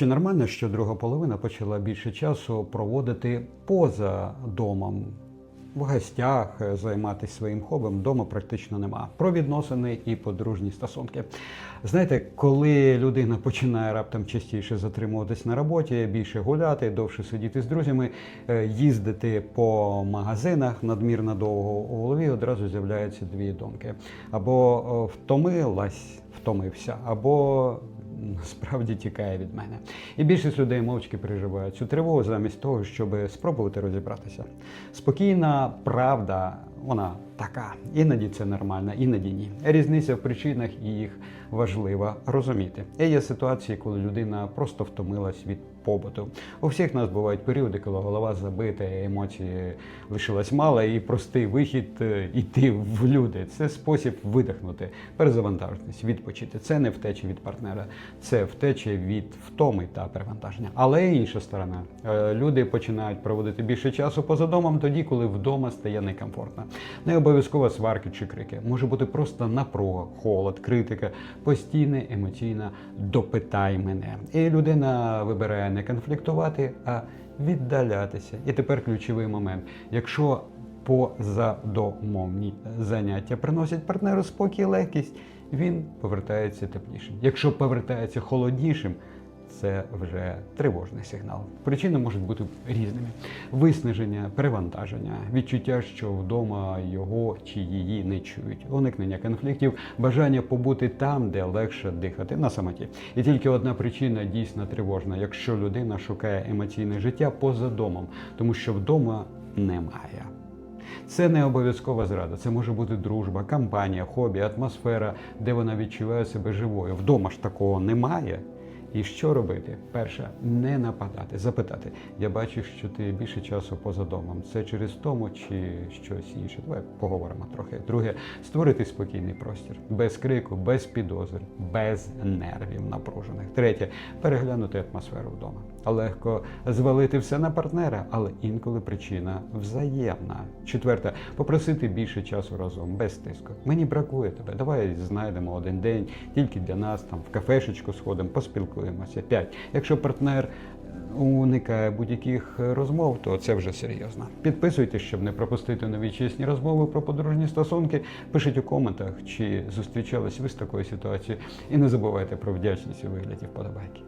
Чи нормально, що друга половина почала більше часу проводити поза домом? В гостях е, займатися своїм хобом вдома практично нема. Про відносини і подружні стосунки. Знаєте, коли людина починає раптом частіше затримуватись на роботі, більше гуляти, довше сидіти з друзями, е, їздити по магазинах надмірно довго у голові одразу з'являються дві думки: або о, втомилась, втомився, або справді тікає від мене. І більшість людей мовчки переживають цю тривогу замість того, щоб спробувати розібратися. Спокійна правда, вона така. Іноді це нормально, іноді ні. Різниця в причинах і їх важливо розуміти. І є ситуації, коли людина просто втомилась від побуту. У всіх нас бувають періоди, коли голова забита, емоції лишилось мало, і простий вихід е, іти в люди. Це спосіб видихнути, перезавантажитись, відпочити. Це не втеча від партнера, це втеча від втоми та перевантаження. Але інша сторона. Е, Люди починають проводити більше часу поза домом тоді, коли вдома стає некомфортно. Не обов'язково сварки чи крики. Може бути просто напруга, холод, критика, постійне емоційне допитай мене. І людина вибирає не конфліктувати, а віддалятися. І тепер ключовий момент. Якщо позадомовні заняття приносять партнеру спокій і легкість, він повертається теплішим. Якщо повертається холоднішим, це вже тривожний сигнал. Причини можуть бути різними: виснаження, перевантаження, відчуття, що вдома його чи її не чують, уникнення конфліктів, бажання побути там, де легше дихати на самоті. І тільки одна причина дійсно тривожна, якщо людина шукає емоційне життя поза домом, тому що вдома немає. Це не обов'язкова зрада, це може бути дружба, компанія, хобі, атмосфера, де вона відчуває себе живою. Вдома ж такого немає. І що робити? Перше, не нападати, запитати. Я бачу, що ти більше часу поза домом. Це через тому чи щось інше. Давай поговоримо трохи. Друге, створити спокійний простір, без крику, без підозр, без нервів напружених. Третє, переглянути атмосферу вдома. Легко звалити все на партнера, але інколи причина взаємна. Четверте, попросити більше часу разом, без тиску. Мені бракує тебе. Давай знайдемо один день тільки для нас, там в кафешечку сходимо, поспілкуємося. П'ять. Якщо партнер уникає будь-яких розмов, то це вже серйозно. Підписуйтесь, щоб не пропустити нові чесні розмови про подружні стосунки. Пишіть у коментах, чи зустрічались ви з такою ситуацією. І не забувайте про вдячність у вигляді вподобайки.